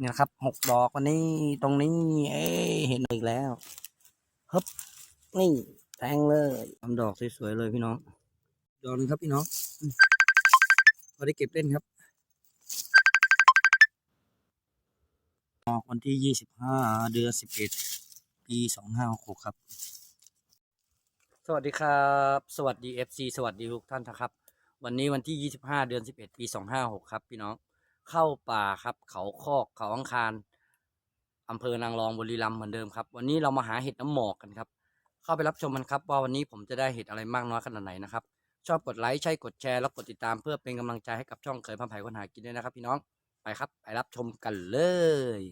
นี่ยนะครับหกดอกวันนี้ตรงนี้ เอ้ยเห็นอีกแล้วฮึบนี่แทงเลยทำดอกสวยๆเลยพี่น้อง ดอกหนึงครับพี่น้องพอได้เก็บเล่นครับออกวันที่ยี่สิบห้าเดือนสิบเอ็ดปีสองห้าหกครับ สวัสดีครับ สวัสดี FC สวัสดีทุกท่านนะครับ วันนี้วันที่25เดือน11ปี256ครับพี่น้อง เข้าป่าครับ เขาคอกเขาอังคารอำเภอนางรองบุรีรัมย์เหมือนเดิมครับ วันนี้เรามาหาเห็ดน้ำหมอกกันครับ เข้าไปรับชมกันครับ ว่าวันนี้ผมจะได้เห็ดอะไรมากน้อยขนาดไหนนะครับ ชอบกดไลค์ใช่กดแชร์แล้วกดติดตามเพื่อเป็นกำลังใจให้กับช่องเคยพันไผ่คนหากินด้วยนะครับ พี่น้องไปครับ ไปรับชมกันเลย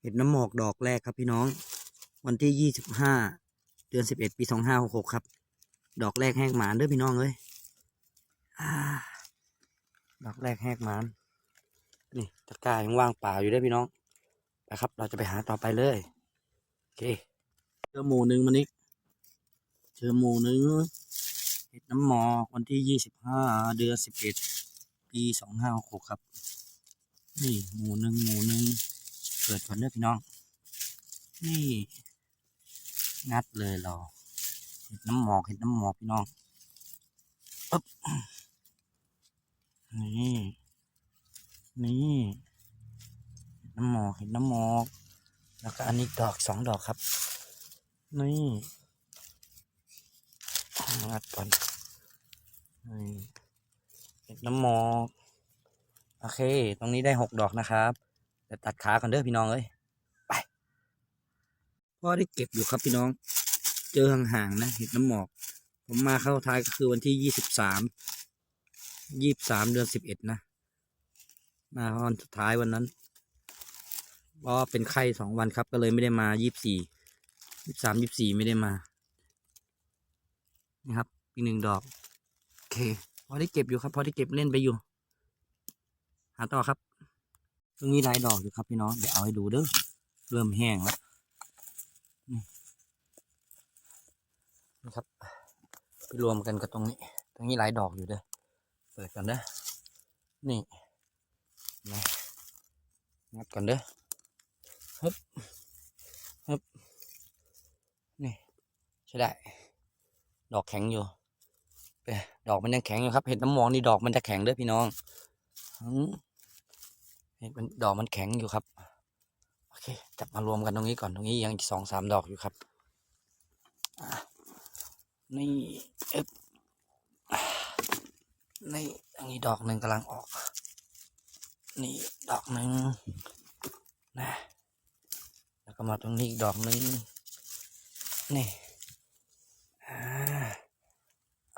เห็ดน้ำหมอกดอกแรกครับพี่น้อง วันที่25เดือน11ปี2566ครับ ดอกแรกแหกหมานเด้อพี่น้องเอ้ยอ่า ดอกแรกแหกมานนี่ตะกร้ายังว่างเปล่าอยู่เด้พี่น้องไปครับ เราจะไปหาต่อไปเลยโอเคเจอหมูหนึ่งมันนี้เจอหมูหนึ่งเห็ดน้ำหมอกวันที่25เดือน11ปี2566ครับ นี่หมูหนึ่งหมูหนึ่งเกิดก่อนเด้อพี่น้อง นี่งัดเลยเราเห็ดน้ำหมอกเห็ดน้ำหมอกพี่น้องปึ๊บ นี่ นี่น้ำหมอกเห็ดน้ำหมอก แล้วก็อันนี้ดอกสองดอกครับ นี่งัดก่อนนี่เห็ดน้ำหมอก โอเค ตรงนี้ได้หกดอกนะครับแต่ตัดขาก่อนเด้อพี่น้องเอ้ยก็ได้เก็บอยู่ครับพี่น้อง เจอห่างๆนะเห็ดน้ำหมอก ผมมาเข้าท้ายก็คือวันที่ยี่สิบสาม ยี่สิบสามเดือนสิบเอ็ดนะมาวันสุดท้ายวันนั้นเพราะเป็นไข้สองวันครับ ก็เลยไม่ได้มายี่สิบสี่ยี่สามยี่สี่ไม่ได้มานี่ครับ อีกหนึ่งดอก โอเค พอได้เก็บอยู่ครับ พอได้เก็บเล่นไปอยู่ หาต่อครับตรงนี้หลายดอกอยู่ครับพี่น้อง เดี๋ยวเอาให้ดูเด้อ เริ่มแห้งแล้วนะครับ ไปรวมกันกับตรงนี้ ตรงนี้หลายดอกอยู่เด้อ เปิดกันเด้อนี่นะงัดก่อนเด้อฮึบฮึบนี่ใช่ได้ ดอกแข็งอยู่เอ้ยดอกมันยังแข็งอยู่ครับ เห็ดน้ำมองนี่ดอกมันจะแข็งเด้อพี่น้องอืมเห็ดมันดอกมันแข็งอยู่ครับโอเคจับมารวมกันตรงนี้ก่อนตรงนี้ยังอีกสองสามดอกอยู่ครับอะนี่เอ๊บนี่อันนี้ ดอกหนึ่งกำลังออก นี่ดอกหนึ่งนะแล้วก็มาตรงนี้อีกดอกหนึ่งนี่อ่า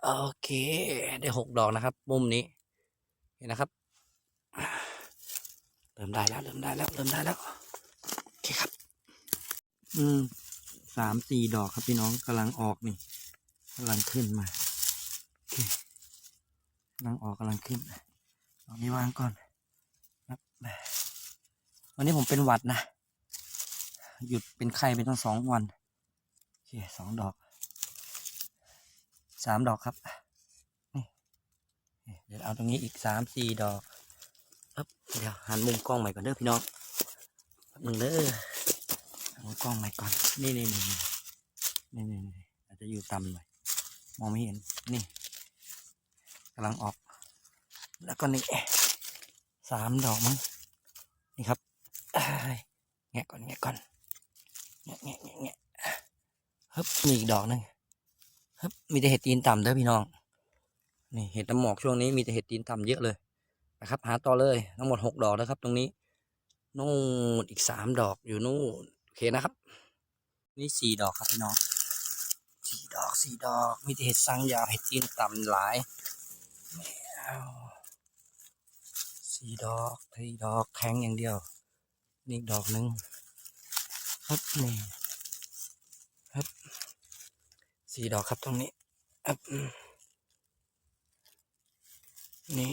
โอเค ได้หกดอกนะครับ มุมนี้ เห็นนะครับเริ่มได้แล้วเริ่มได้แล้วเริ่มได้แล้วโอเคครับ อืมสามสี่ดอกครับพี่น้องกำลังออกนี่กำลังขึ้นมาโอเค กำลังออกกำลังขึ้นเอานี้วางก่อนครับวันนี้ผมเป็นหวัดนะ หยุดเป็นไข้ไปตั้งสองวัน โอเคสองดอก สามดอกครับ นี่ เดี๋ยวเอาตรงนี้อีกสามสี่ดอกปึ๊บเดี๋ยวหันมุมกล้องใหม่ก่อนเด้อพี่น้องแป๊บนึงเด้อหันมุมกล้องใหม่ก่อน นี่นี่นี่นี่นี่อาจจะอยู่ต่ำหน่อย มองไม่เห็น นี่ กำลังออก แล้วก็นี่สามดอกมั้งนี่ครับแงะก่อนแงะก่อนแงะแงะแงะแงะฮึบมีอีกดอกหนึ่งฮึบมีแต่เห็ดตีนต่ำเด้อพี่น้องนี่เห็ดน้ำหมอกช่วงนี้มีแต่เห็ดตีนต่ำเยอะเลยนะครับ หาต่อเลยทั้งหมดหกดอกนะครับ ตรงนี้นู่นอีกสามดอกอยู่นู่นโอเคนะครับ นี่สี่ดอกครับพี่น้องสี่ดอกสี่ดอก มีแต่เห็ดสังยาวเห็ดจีนต่ำหลาย สี่ดอกสี่ดอกแข็งอย่างเดียว นี่ดอกหนึ่งครับนี่ครับสี่ดอกครับตรงนี้ครับนี่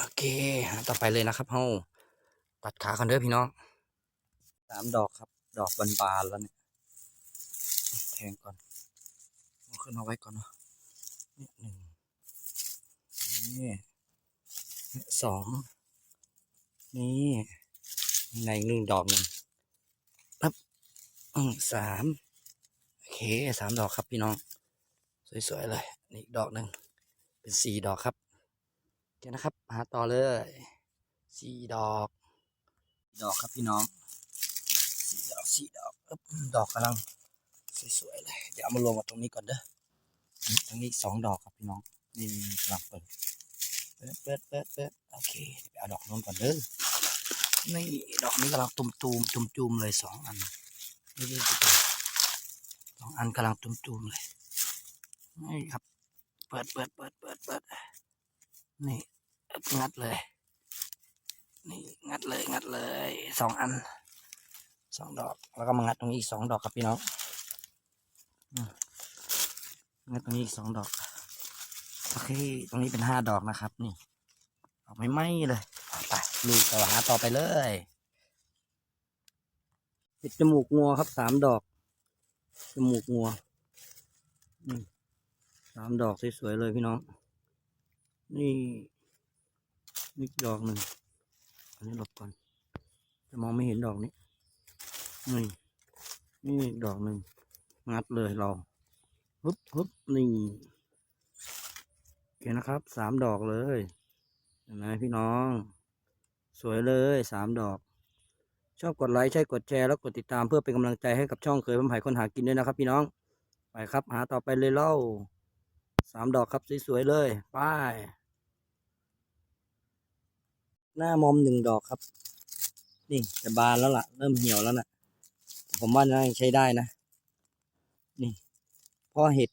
โอเคต่อไปเลยนะครับเฮาตัดขากันเด้อพี่น้องสามดอกครับ ดอกบานๆแล้วเนี่ยแทงก่อนเอาขึ้นเอาไว้ก่อนเนาะนี่หนึ่ง นี่สองนี่ในหนึ่งดอกหนึ่งปั๊บอืมสามโอเคสามดอกครับพี่น้อง สวยๆเลยนี่อีกดอกหนึ่งเป็นสี่ดอกครับโอเคนะครับ หาต่อเลยสี่ดอก ดอกครับพี่น้องสี่ดอกสี่ดอกอึ๊บดอกกำลังสวยๆเลยเดี๋ยวเอามารวมกับตรงนี้ก่อนเด้อตรงนี้สองดอกครับพี่น้องนี่กำลังเปิด เปิดเปิดเปิดเปิดโอเคเดี๋ยวไปเอาดอกนู้นก่อนเด้อนี่ดอกนี้กำลังตุ่มตูมตุ่มจูมเลยสองอันนี่นี่สองอันกำลังตุ่มตูมเลยนี่ครับเปิดเปิดเปิดเปิดเปิดนี่งัดเลยนี่งัดเลยงัดเลยสองอันสองดอกแล้วก็มางัดตรงนี้อีกสองดอกครับพี่น้องงัดตรงนี้อีกสองดอก โอเค ตรงนี้เป็นห้าดอกนะครับ นี่ออกไม่ไหมเลยไปลุยต่อหาต่อไปเลยปิดจมูกงัวครับสามดอก จมูกงัวนี่สามดอกสวยๆเลยพี่น้อง นี่นี่ดอกหนึ่งอันนี้หลบก่อนจะมองไม่เห็นดอกนี้นี่นี่ดอกหนึ่งงัดเลยเราฮึบฮึบนี่ เคนะครับสามดอกเลยเห็นไหมพี่น้อง สวยเลยสามดอก ชอบกดไลค์ใช่กดแชร์แล้วกดติดตามเพื่อเป็นกำลังใจให้กับช่องเคยพัมไผ่คนหากินด้วยนะครับ พี่น้องไปครับ หาต่อไปเลยเล่าสามดอกครับสวยๆเลยไปหน้ามอมหนึ่งดอกครับ นี่จะบานแล้วล่ะ เริ่มเหี่ยวแล้วนะผมว่าน่าใช้ได้นะ นี่เพราะเห็ด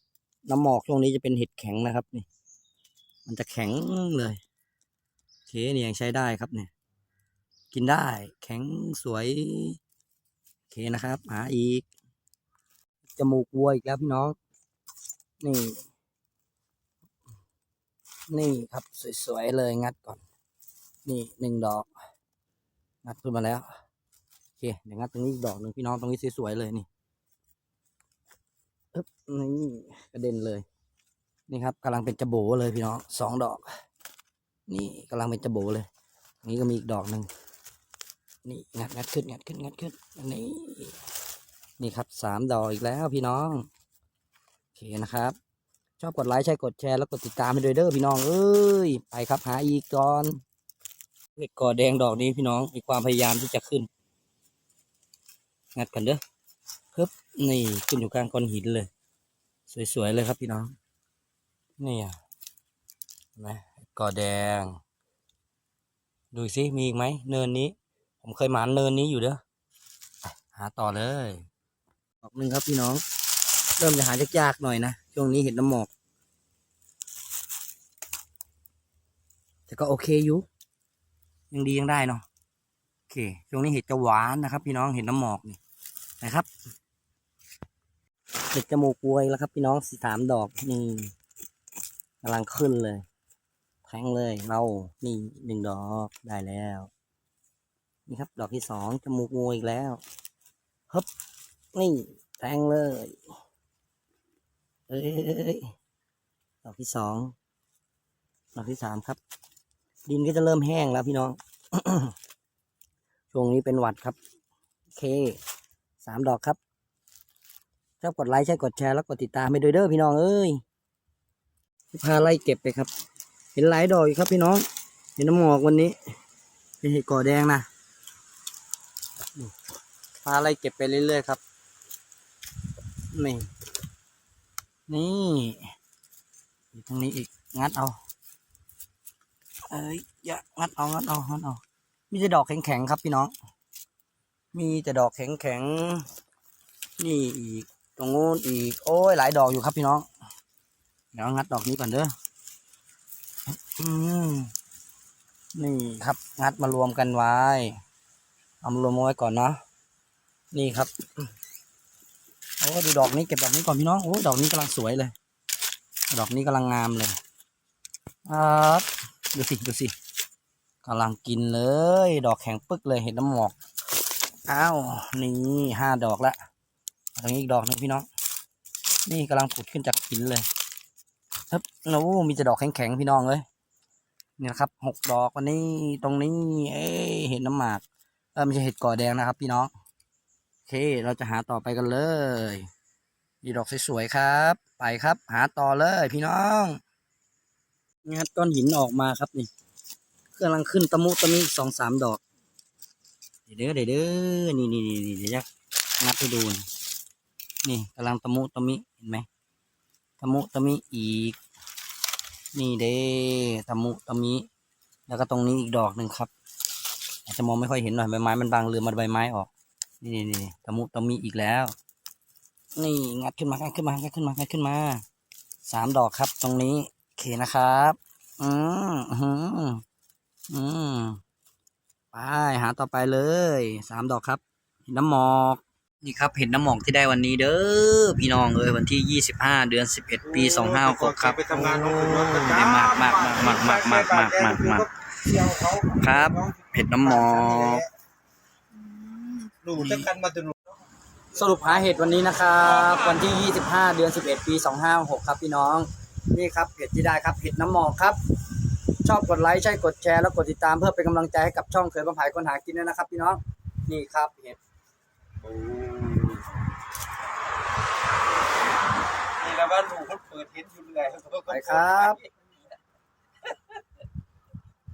น้ำหมอกช่วงนี้จะเป็นเห็ดแข็งนะครับ นี่ มันจะแข็งเลยเคนี่ยังใช้ได้ครับเนี่ย กินได้แข็งสวยเคนะครับ หาอีก จมูกวัวอีกแล้วพี่น้อง นี่ นี่ครับสวยๆเลยงัดก่อน นี่หนึ่งดอก งัดขึ้นมาแล้วโอเคเดี๋ยวงัดตรงนี้อีกดอกหนึ่งพี่น้องตรงนี้สวยๆเลยนี่อึ๊บนี่กระเด็นเลย นี่ครับกำลังเป็นจะโบเลยพี่น้องสองดอก นี่กำลังเป็นจะโบเลย นี่ก็มีอีกดอกหนึ่งนี่งัดงัดขึ้นงัดขึ้นงัดขึ้นนี่นี่ครับสามดอกอีกแล้วพี่น้องโอเคนะครับ ชอบกดไลค์ใช่กดแชร์แล้วกดติดตามให้ด้วยเด้อพี่น้องเอ้ยไปครับหาอีกก่อนเห็ดกอแดงดอกนี้พี่น้องมีความพยายามที่จะขึ้น งัดกันเด้อฮึบนี่ขึ้นอยู่กลางก้อนหินเลย สวยๆเลยครับพี่น้อง เห็นไหมกอแดง ดูสิมีอีกไหมเนินนี้ ผมเคยหมานเนินนี้อยู่เด้อหาต่อเลยดอกหนึ่งครับพี่น้อง เริ่มจะหายากๆหน่อยนะช่วงนี้เห็ดน้ำหมอกแต่ก็โอเคอยู่ยังดียังได้เนาะโอเคช่วงนี้เห็ดจะหวานนะครับ พี่น้องเห็ดน้ำหมอกนี่นะครับเห็ดจมูกบวยแล้วครับ พี่น้องสีสามดอกนี่ กำลังขึ้นเลยแทงเลยเรานี่หนึ่งดอกได้แล้ว นี่ครับ ดอกที่สองจมูกบวยอีกแล้วฮึบนี่แทงเลยเอ้ยดอกที่สองดอกที่สามครับ ดินก็จะเริ่มแห้งแล้วพี่น้องช่วงนี้เป็นหวัดครับเคสามดอกครับชอบกดไลค์ใช่กดแชร์แล้วกดติดตามไปด้วยเด้อพี่น้องเอ้ย พาไล่เก็บไปครับ เห็นหลายดอกอยู่ครับพี่น้อง เห็นน้ำหมอกวันนี้ เป็นเห็ดก่อแดงนะพาไล่เก็บไปเรื่อยๆครับ นี่ นี่อยู่ตรงนี้อีก งัดเอา เอ้ยอย่างัดเอา งัดเอา งัดเอา มีแต่ดอกแข็งๆครับพี่น้อง มีแต่ดอกแข็งๆ นี่อีก ตรงนู้นอีก โอ้ย หลายดอกอยู่ครับพี่น้อง ดี๋ยวงัดดอกนี้ก่อนเด้ออืมนี่ครับ งัดมารวมกันไว้เอามารวมไว้ก่อนเนาะนี่ครับโอ้ดูดอกนี้เก็บดอกนี้ก่อนพี่น้องโอ้ดอกนี้กำลังสวยเลย ดอกนี้กำลังงามเลยครับดูสิดูสิกำลังกินเลย ดอกแข็งปึ๊กเลยเห็นน้ำหมอกอ้าวนี่ห้าดอกละตรงนี้อีกดอกหนึงพี่น้อง นี่กำลังผุดขึ้นจากหินเลย ครับโอ้มีแต่ดอกแข็งๆพี่น้องเลยนี่นะครับหกดอกวันนี้ตรงนี้ เอ้เห็ดน้ำหมากเออไม่ใช่เห็ดก่อแดงนะครับ พี่น้องโอเค เราจะหาต่อไปกันเลยนี่ดอกสวยๆครับ ไปครับ หาต่อเลยพี่น้องงัดก้อนหินออกมาครับนี่กำลังขึ้นตะมุตะมิสองสามดอก เดี๋ยวเด้อเด้อนี่นี่นี่เดี๋ยวจะงัดให้ดู นี่กำลังตะมุตะมิเห็นไหม ตะมุตะมิอีก นี่เด้ตะมุตะมิ แล้วก็ตรงนี้อีกดอกหนึ่งครับ อาจจะมองไม่ค่อยเห็นหน่อยใบไม้มันบางเรือมาใบไม้ออก นี่นี่นี่ตะมุตะมิอีกแล้ว นี่งัดขึ้นมางัดขึ้นมางัดขึ้นมางัดขึ้นมา สามดอกครับ ตรงนี้โอเคนะครับ อืมอืมอืมไปหาต่อไปเลย สามดอกครับนน้ำหมอก นี่ครับเห็นน้ำหมอกที่ได้วันนี้เด้อพี่น้องเอ้ยวันที่ยี่สิบห้าเดือนสิบเอ็ดปีสองห้าหกครับไปทำงานโอ้รถกันได้มากมากมากมากมากมากมากมากมากครับเห็ดน้ำหมอกสรุปหาเห็ดวันนี้นะครับ วันที่ 25 เดือน 11 ปี 256 ครับพี่น้อง นี่ครับเห็ดที่ได้ครับเห็ดน้ำหมอกครับ ชอบกดไลค์ใช่กดแชร์แล้วกดติดตามเพื่อเป็นกำลังใจให้กับช่องเคยบำผายคนหากินด้วยนะครับ พี่น้องนี่ครับเห็ด นี่แล้วว่าลูกมันเปิดเห็นอยู่เลยไปครับ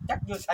จักอยู่ใช้